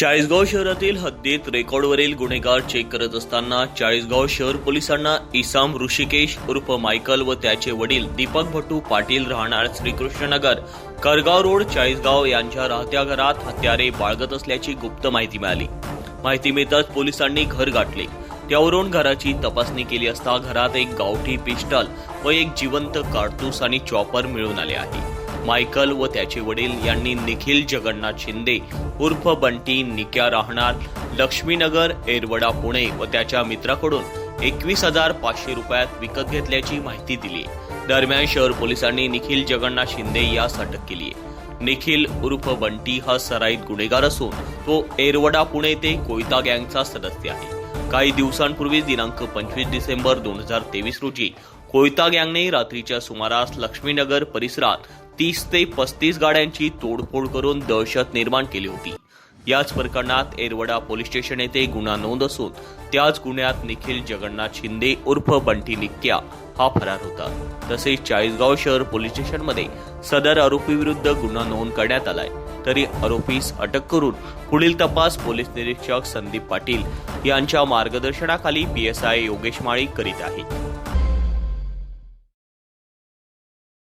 चाळीसगाव शहरातील हद्दीत रेकॉर्डवरील गुन्हेगार चेक करत असताना चाळीसगाव शहर पोलिसांना इसाम ऋषिकेश उर्फ मायकल व त्याचे वडील दीपक भटू पाटील राहणार श्रीकृष्णनगर. करगाव रोड चाळीसगाव यांच्या राहत्या घरात हत्यारे बाळगत असल्याची गुप्त माहिती मिळाली. माहिती मिळताच पोलिसांनी घर गाठले. त्यावरून घराची तपासणी केली असता घरात एक गावठी पिस्टल व एक जिवंत कारतूस आणि चॉपर मिळून आले आहे. मायकल व त्याचे वडील यांनी निखिल जगन्नाथ शिंदे उर्फ बंटी निक्या राहणार लक्ष्मीनगर एरवडा पुणे व त्याच्या मित्राकडून एकवीस हजार पाचशे रुपयात विकत घेतल्याची माहिती दिली. दरम्यान शहर पोलिसांनी निखिल जगन्नाथ शिंदे यास अटक केली. निखिल उर्फ बंटी हा सराईत गुन्हेगार असून तो एरवडा पुणे ते कोयता गँगचा सदस्य आहे. काही दिवसांपूर्वी दिनांक पंचवीस डिसेंबर दोन हजार तेवीस रोजी कोयता गँगने रात्रीच्या सुमारास लक्ष्मीनगर परिसरात तीस ते पस्तीस गाड्यांची तोडफोड करून दहशत निर्माण केली होती. याच प्रकरणात एरवडा पोलीस स्टेशन येथे गुन्हा नोंद असून त्याच गुन्ह्यात निखिल जगन्नाथ शिंदे उर्फ बंटी निक्क्या हा फरार होता. तसेच चाळीसगाव शहर पोलीस स्टेशनमध्ये सदर आरोपीविरुद्ध गुन्हा नोंद करण्यात आलाय. तरी आरोपीस अटक करून पुढील तपास पोलीस निरीक्षक संदीप पाटील यांच्या मार्गदर्शनाखाली P S I Yogesh Mali करीत आहे.